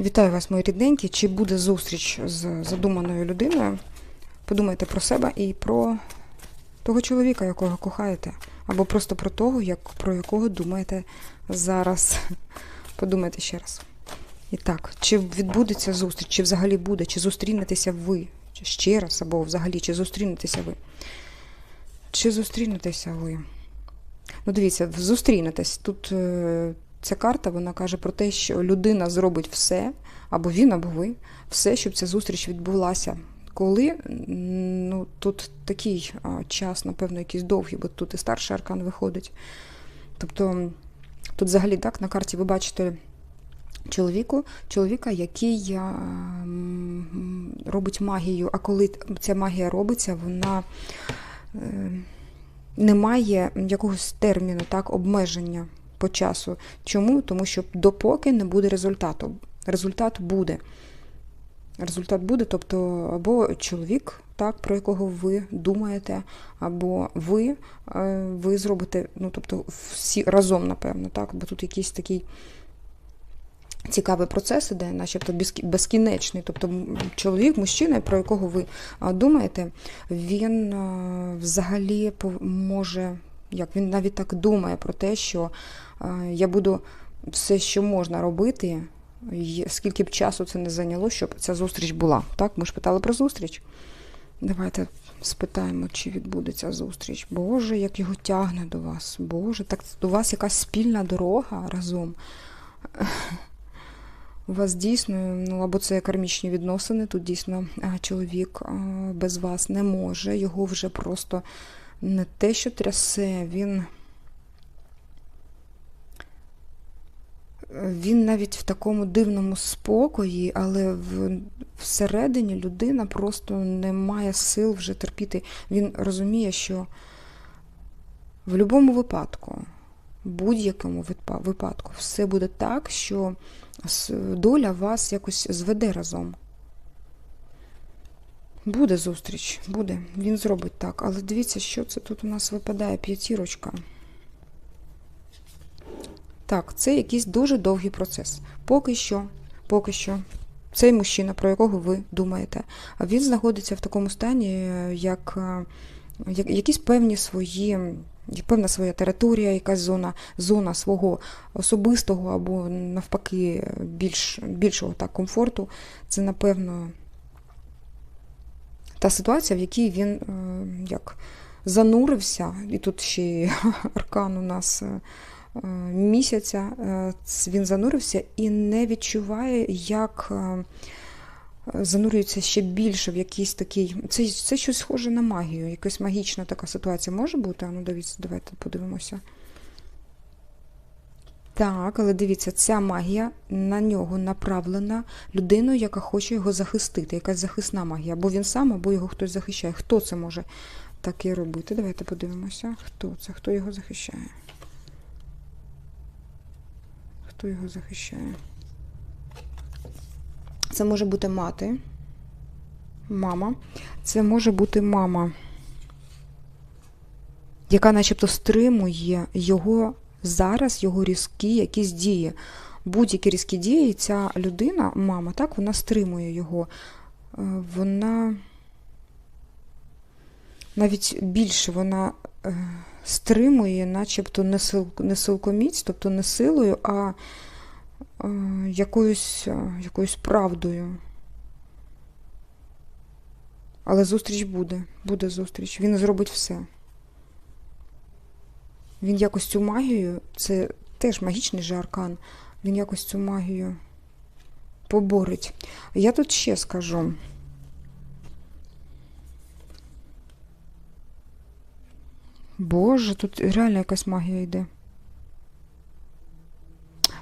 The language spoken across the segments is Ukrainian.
Вітаю вас, мої рідненькі. Чи буде зустріч з задуманою людиною? Подумайте про себе і про того чоловіка, якого кохаєте, або просто про того, як, про якого думаєте зараз. Подумайте ще раз. І так, чи відбудеться зустріч, чи взагалі буде, чи зустрінетеся ви ще раз, або взагалі, чи зустрінетеся ви? Чи зустрінетеся ви? Ну, дивіться, зустрінетесь. Тут е, ця карта вона каже про те, що людина зробить все, або він, або ви, все, щоб ця зустріч відбулася. Коли ну, тут такий час, напевно, якийсь довгий, бо тут і старший аркан виходить. Тобто, тут взагалі так на карті ви бачите чоловіку, чоловіка, який робить магію. А коли ця магія робиться, вона е, не має якогось терміну, так, обмеження по часу. Чому? Тому що допоки не буде результату. Результат буде. Результат буде, тобто або чоловік, так, про якого ви думаєте, або ви, е, ви зробите, ну тобто всі разом, напевно, так, бо тут якийсь такий цікавий процес іде, начебто безкі- безкінечний. Тобто чоловік, мужчина, про якого ви думаєте, він взагалі пов- може, як він навіть так думає про те, що я буду все, що можна робити, скільки б часу це не зайняло, щоб ця зустріч була. Так, ми ж питали про зустріч. Давайте спитаємо, чи відбудеться зустріч. Боже, як його тягне до вас. Боже, так у вас якась спільна дорога разом. У вас дійсно, ну або це кармічні відносини, тут дійсно чоловік без вас не може, його вже просто не те, що трясе, він. Він навіть в такому дивному спокої, але в, всередині людина просто не має сил вже терпіти. Він розуміє, що в будь-якому випадку, будь-якому випадку, все буде так, що доля вас якось зведе разом. Буде зустріч, буде. Він зробить так. Але дивіться, що це тут у нас випадає п'ятірочка. Так, це якийсь дуже довгий процес. Поки що, поки що, цей мужчина, про якого ви думаєте, він знаходиться в такому стані, е, як, е, як якісь певні свої, певна своя територія, якась зона, зона свого особистого або навпаки більш, більшого так, комфорту. Це, напевно, та ситуація, в якій він е, як занурився, і тут ще аркан у нас е, е, місяця, він занурився і не відчуває, як занурюється ще більше в якийсь такий. Це, це щось схоже на магію, якась магічна така ситуація може бути? А Ну, дивіться, давайте подивимося. Так, але дивіться, ця магія на нього направлена людиною, яка хоче його захистити, якась захисна магія. Або він сам, або його хтось захищає. Хто це може таке робити? Давайте подивимося. Хто це? Хто його захищає? Хто його захищає? Це може бути мати. Мама. Це може бути мама, яка начебто стримує його зараз, його різкі якісь дії. Будь-які різкі дії, ця людина, мама, так, вона стримує його. Е, Вона навіть більше вона е, стримує, начебто не, не силкоміць, тобто не силою, а е, якоюсь, якоюсь правдою. Але зустріч буде, буде зустріч. Він зробить все. Він якось цю магію, це теж магічний же аркан, він якось цю магію поборить. Я тут ще скажу. Боже, тут реально якась магія йде.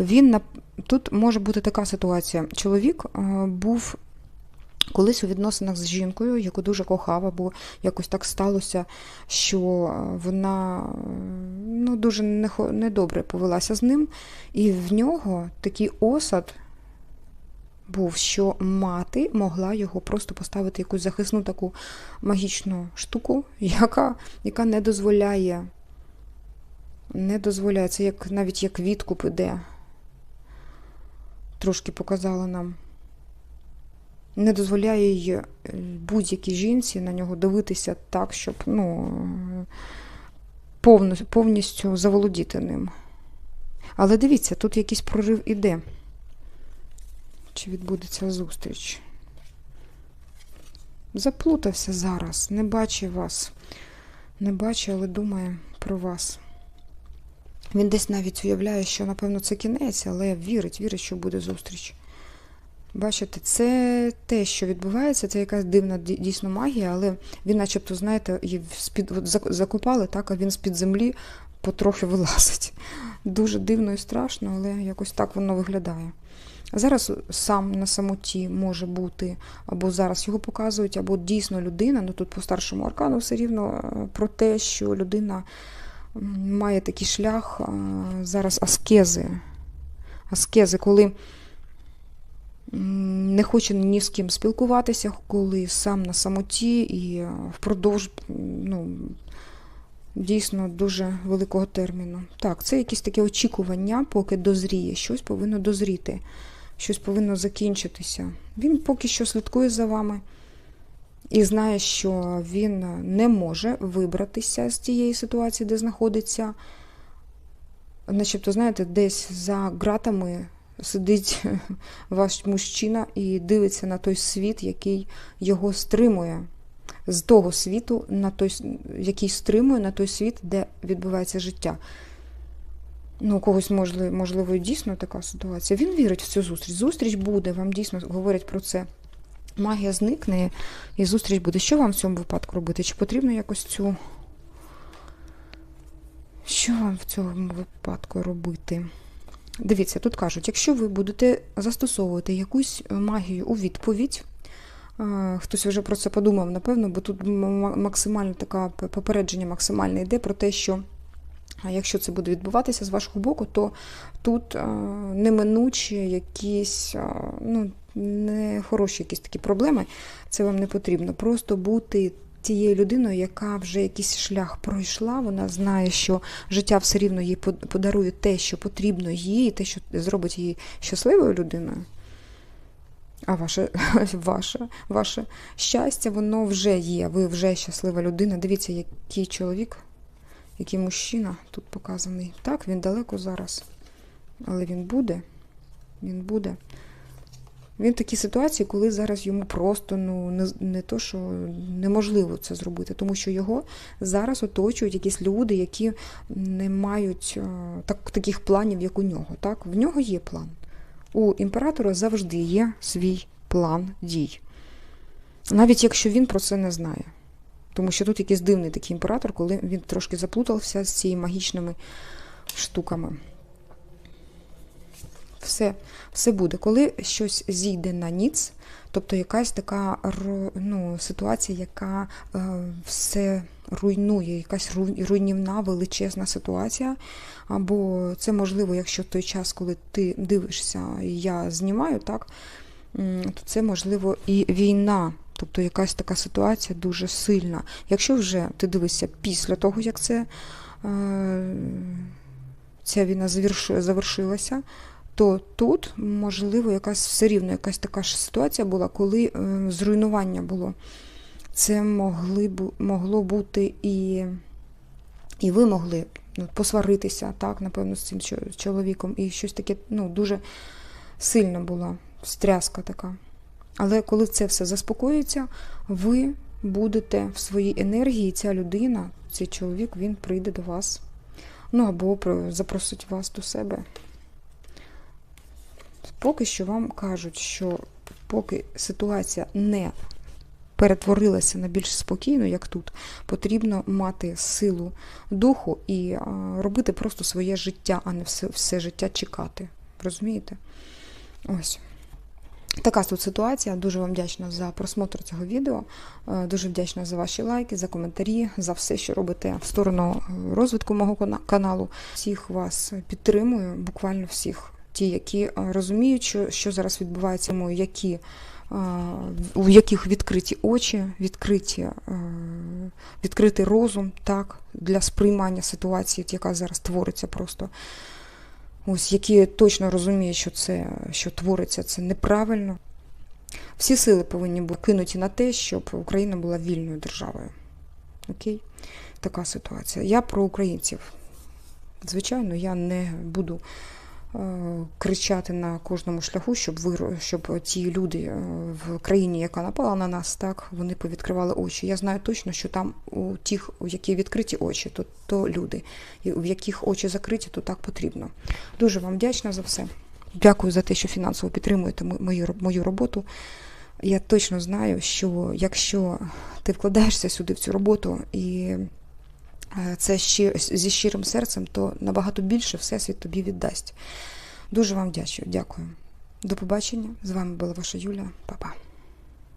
Він на... Тут може бути така ситуація. Чоловік е, був колись у відносинах з жінкою, яку дуже кохав, або якось так сталося, що е, вона е, ну, дуже недобре повелася з ним, і в нього такий осад був, що мати могла його просто поставити якусь захисну таку магічну штуку, яка, яка не дозволяє, не дозволяє, це як навіть як відкуп іде. трошки показала нам. Не дозволяє будь-якій жінці на нього дивитися так, щоб ну, повністю заволодіти ним. Але дивіться, тут якийсь прорив іде. Чи відбудеться зустріч? Заплутався зараз, не бачить вас. Не бачить, але думає про вас. Він десь навіть уявляє, що, напевно, це кінець, але вірить, вірить, що буде зустріч. Бачите, це те, що відбувається, це якась дивна дійсно магія, але він, начебто, знаєте, з-під, закопали, так, а він з-під землі потрохи вилазить. Дуже дивно і страшно, але якось так воно виглядає. Зараз сам на самоті може бути, або зараз його показують, або дійсно людина, ну тут по старшому аркану все рівно е, про те, що людина має такий шлях зараз аскези. Аскези, коли не хоче ні з ким спілкуватися, коли сам на самоті і впродовж ну, дійсно дуже великого терміну. Так, це якесь таке очікування, поки дозріє, щось повинно дозріти, щось повинно закінчитися. Він поки що слідкує за вами і знає, що він не може вибратися з тієї ситуації, де знаходиться. Начебто, знаєте, десь за ґратами сидить ваш мужчина і дивиться на той світ, який його стримує. З того світу, на той, який стримує на той світ, де відбувається життя. Ну, у когось можливо, можливо, дійсно така ситуація. Він вірить в цю зустріч. Зустріч буде, вам дійсно говорять про це. Магія зникне і зустріч буде. Що вам в цьому випадку робити? Чи потрібно якось цю. Що вам в цьому випадку робити? Дивіться, тут кажуть, якщо ви будете застосовувати якусь магію у відповідь, е, хтось вже про це подумав, напевно, бо тут максимально така попередження максимальне йде про те, що якщо це буде відбуватися з вашого боку, то тут е, неминучі якісь е, ну, нехороші якісь такі проблеми. Це вам не потрібно. Просто бути тією людиною, яка вже якийсь шлях пройшла, вона знає, що життя все рівно їй подарує те, що потрібно їй, те, що зробить її щасливою людиною. А ваше, ваше, ваше щастя, воно вже є. Ви вже щаслива людина. Дивіться, який чоловік, який мужчина тут показаний. Так, він далеко зараз. Але він буде. Він буде. Він в такій ситуації, коли зараз йому просто ну, не, не то, що неможливо це зробити, тому що його зараз оточують якісь люди, які не мають е, так, таких планів, як у нього. Так? В нього є план. У імператора завжди є свій план дій. Навіть якщо він про це не знає. Тому що тут якийсь дивний такий імператор, коли він трошки заплутався з цими магічними штуками. Все, все буде. Коли щось зійде на ніц, тобто якась така ну, ситуація, яка е, все руйнує, якась руйнівна величезна ситуація. Або це можливо, якщо в той час, коли ти дивишся, я знімаю, так, то це можливо і війна. Тобто якась така ситуація дуже сильна. Якщо вже ти дивишся після того, як це, е, ця війна завершилася, то тут, можливо, якась все рівно якась така ж ситуація була, коли е, зруйнування було. Це могли, могло бути і, і ви могли ну, посваритися, так, напевно, з цим чоловіком. І щось таке ну, дуже сильна була стряска така. Але коли це все заспокоїться, ви будете в своїй енергії, ця людина, цей чоловік, він прийде до вас. Ну або про- запросить вас до себе. Поки що вам кажуть, що поки ситуація не перетворилася на більш спокійну, як тут, потрібно мати силу духу і робити просто своє життя, а не все, все життя чекати. Розумієте? Ось. Така тут ситуація. Дуже вам вдячна за просмотр цього відео. Е, Дуже вдячна за ваші лайки, за коментарі, за все, що робите в сторону е, розвитку мого каналу. Всіх вас підтримую, буквально всіх. Ті, які е, розуміють, що, що зараз відбувається, які, е, у яких відкриті очі, відкриті, е, відкритий розум так, для сприймання ситуації, яка зараз твориться просто. ось які точно розуміють, що це, що твориться, це неправильно. Всі сили повинні бути кинуті на те, щоб Україна була вільною державою. Окей? Така ситуація. Я про українців. Звичайно, я не буду е, кричати на кожному шляху, щоб ви, щоб ті люди е, в країні, яка напала на нас, так вони повідкривали очі. Я знаю точно, що там у тих, у які відкриті очі, то, то люди, і в яких очі закриті, то так потрібно. Дуже вам вдячна за все. Дякую за те, що фінансово підтримуєте мою, мою роботу. Я точно знаю, що якщо ти вкладаєшся сюди в цю роботу і е, це щи- зі щирим серцем, то набагато більше Всесвіт тобі віддасть. Дуже вам вдячую. Дякую. До побачення. З вами була ваша Юля. Па-па.